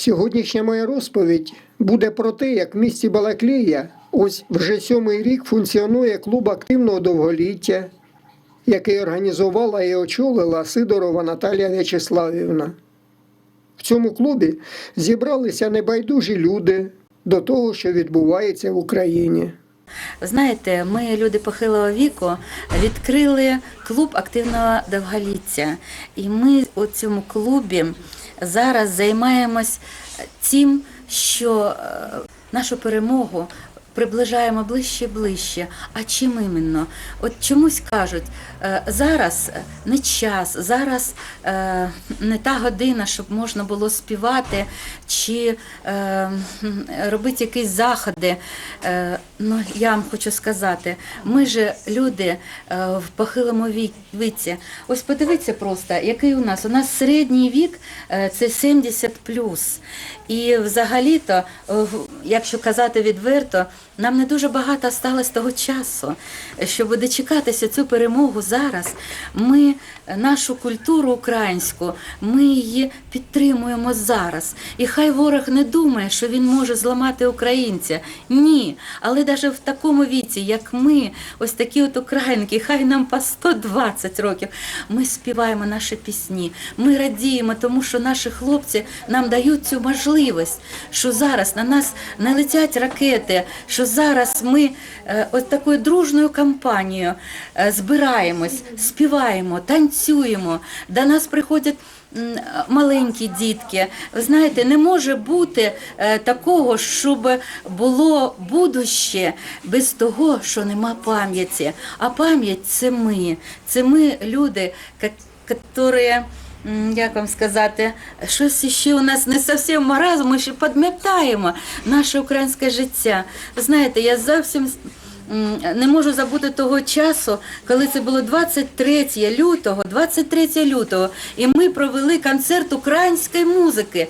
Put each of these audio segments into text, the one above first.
Сьогоднішня моя розповідь буде про те, як в місті Балаклія ось вже сьомий рік функціонує клуб активного довголіття, який організувала і очолила Сидорова Наталія В'ячеславівна. В цьому клубі зібралися небайдужі люди до того, що відбувається в Україні. Знаєте, ми, люди похилого віку, відкрили клуб активного довголіття. І ми у цьому клубі зараз займаємось тим, що е, нашу перемогу приближаємо ближче ближче. А чим іменно? От чомусь кажуть, е, зараз не час, зараз е, не та година, щоб можна було співати чи е, робити якісь заходи. Ну, я вам хочу сказати, ми же люди в похилому віці. Ось подивіться просто, який у нас. У нас середній вік це 70 І взагалі-то, якщо казати відверто, нам не дуже багато сталося того часу, щоб дочекатися цю перемогу зараз. Ми нашу культуру українську, ми її підтримуємо зараз. І хай ворог не думає, що він може зламати українця. Ні. Але навіть в такому віці, як ми, ось такі от українки, хай нам по 120 років, ми співаємо наші пісні, ми радіємо, тому що наші хлопці нам дають цю можливість, що зараз на нас не летять ракети, що зараз ми е, ось такою дружною кампанією е, збираємось, співаємо, танцюємо. До нас приходять. Маленькі дітки, ви знаєте, не може бути е, такого, щоб було будуще без того, що нема пам'яті. А пам'ять це ми, це ми люди, які Як вам сказати, щось ще у нас не зовсім маразм, ми ще підмітаємо наше українське життя. Ви знаєте, я зовсім не можу забути того часу, коли це було 23 лютого, 23 лютого, і ми провели концерт української музики.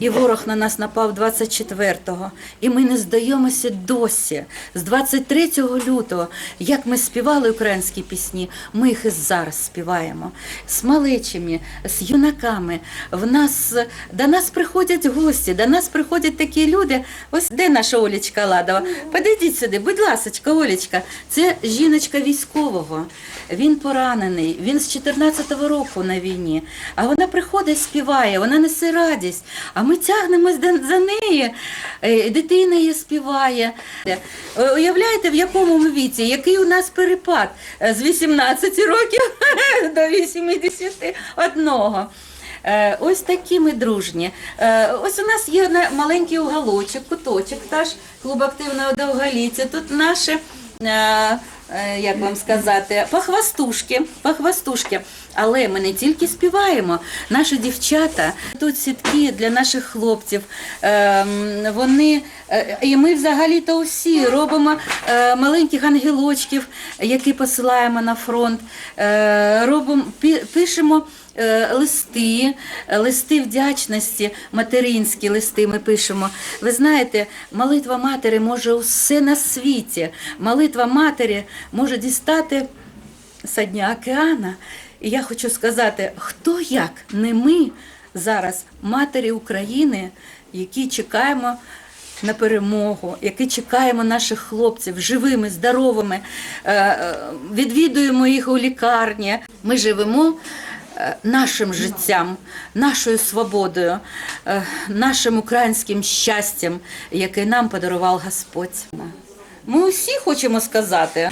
І ворог на нас напав 24-го. І ми не здаємося досі. З 23 лютого, як ми співали українські пісні, ми їх і зараз співаємо. З малечими, з юнаками. В нас, до нас приходять гості, до нас приходять такі люди. Ось де наша Олечка Ладова? Подійдіть сюди, будь ласочка, Олечка. Це жіночка військового. Він поранений, він з 14-го року на війні. А вона приходить, співає, вона несе радість. А ми тягнемось за нею. Е, Дитина її співає. Е, Уявляєте, в якому ми віці, який у нас перепад Е, з 18 років до 81. Е, Ось такі ми дружні. Ось у нас є маленький уголочок, куточок, теж клуб активного довголіття. Тут наші, як вам сказати, похвастушки, похвастушки. Але ми не тільки співаємо, наші дівчата тут сітки для наших хлопців. Ем, Вони е, і ми взагалі-то усі робимо е, маленьких ангелочків, які посилаємо на фронт. Е, Робимо, пишемо. Е, Листи, е, листи вдячності, материнські листи ми пишемо. Ви знаєте, молитва матері може усе на світі. Молитва матері може дістати з дня океана. І я хочу сказати, хто як не ми зараз, матері України, які чекаємо на перемогу, які чекаємо наших хлопців живими, здоровими, е, відвідуємо їх у лікарні. Ми живемо. Е, Нашим життям, нашою свободою, е, нашим українським щастям, яке нам подарував Господь. Ми усі хочемо сказати.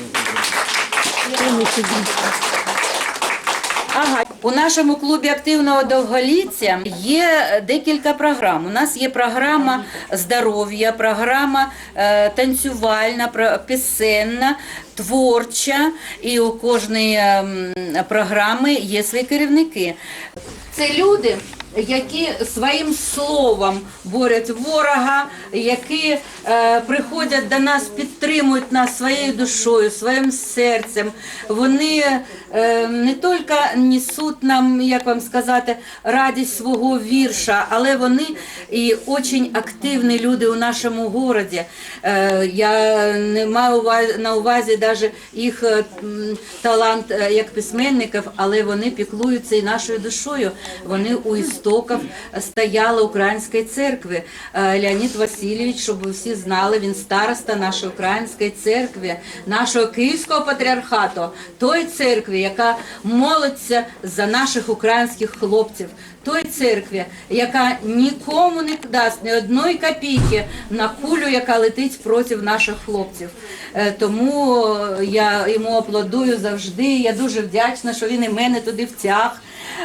Ага, у нашому клубі активного довголіття є декілька програм. У нас є програма здоров'я, програма е, танцювальна, пісенна, творча. І у кожної ем, програми є свої керівники. Це люди, які своїм словом борють ворога, які е, приходять до нас, підтримують нас своєю душою, своїм серцем. Вони е, не тільки несуть нам, як вам сказати, радість свого вірша, але вони і дуже активні люди у нашому городі. Е, я не маю на увазі навіть їх е, талант е, як письменників, але вони піклуються і нашою душою. Вони у історії. істоків стояла Української церкви. Е, Леонід Васильович, щоб ви всі знали, він староста нашої Української церкви, нашого Київського патріархату, той церкви, яка молиться за наших українських хлопців, той церкві, яка нікому не дасть ні одної копійки на кулю, яка летить проти наших хлопців. Е, Тому я йому аплодую завжди. Я дуже вдячна, що він і мене туди втяг.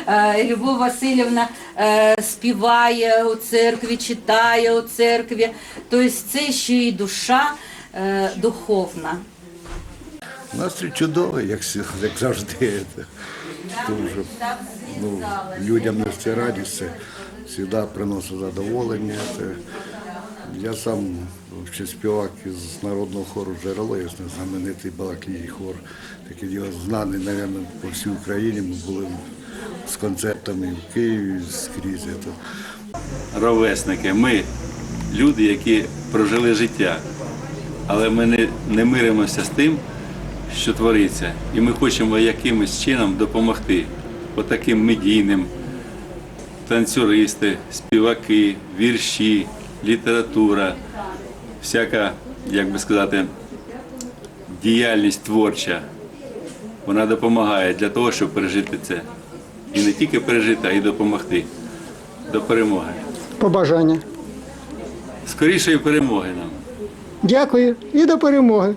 Е, Любов Васильівна е, співає у церкві, читає у церкві. Тобто це ще й душа е, духовна. Настрій чудовий, як, як завжди. Це Дуже, ну, людям нести радість, це завжди приносить задоволення. Це, я сам ще співак із народного хору джерело, я знаменитий Балаклій хор. Такий його знаний, мабуть, по всій Україні. Ми були з концертами в Києві, скрізь. Ровесники, ми люди, які прожили життя, але ми не, не миримося з тим, що твориться, і ми хочемо якимось чином допомогти отаким медійним, танцюристи, співаки, вірші, література, всяка, як би сказати, діяльність творча. Вона допомагає для того, щоб пережити це. І не тільки пережити, а й допомогти до перемоги. Побажання. Скорішої перемоги нам. Дякую і до перемоги.